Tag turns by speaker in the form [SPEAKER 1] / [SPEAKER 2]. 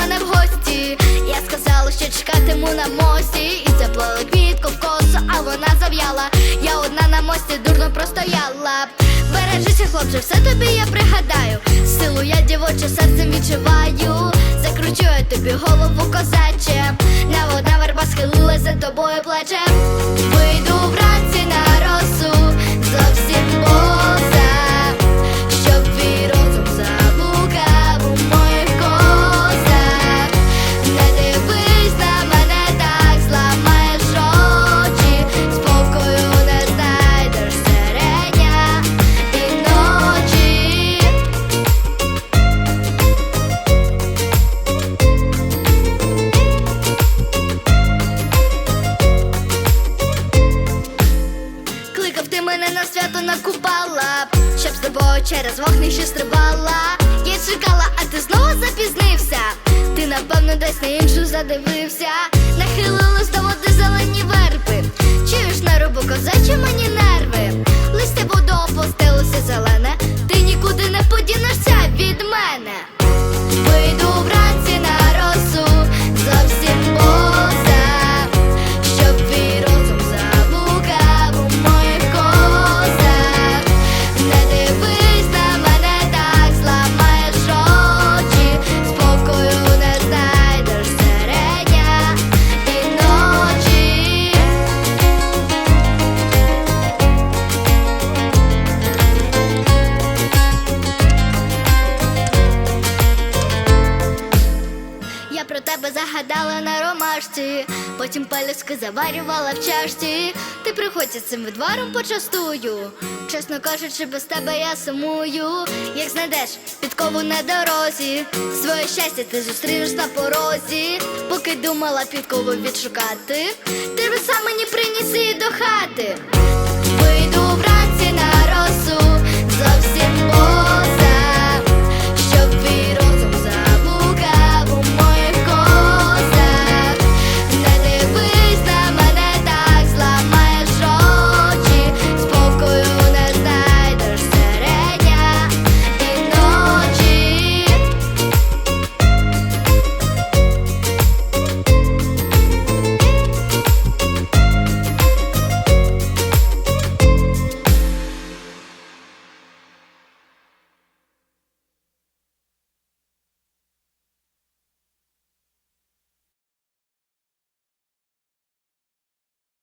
[SPEAKER 1] мене в гості. Я сказала, що чекатиму на мості. І заплела квітку в косу, а вона зав'яла. Я одна на мості дурно простояла. Бережися, хлопче, все тобі я пригадаю. Силу я дівоче серцем відчуваю. Закручу я тобі голову козаче. На одна верба схилилась за тобою плечем. Вийду вранці тобою через вогнище стрибала. Я чекала, а ти знову запізнився. Ти напевно десь на іншу задивився. Нахилились до води зелені верби. Чуєш на рубу загадала на ромашці, потім пелюски заварювала в чашці. Ти приходь із цим відваром почастую. Чесно кажучи, без тебе я сумую. Як знайдеш підкову на дорозі, своє щастя ти зустрінеш на порозі. Поки думала підкову відшукати, ти би сам мені приніс її до хати.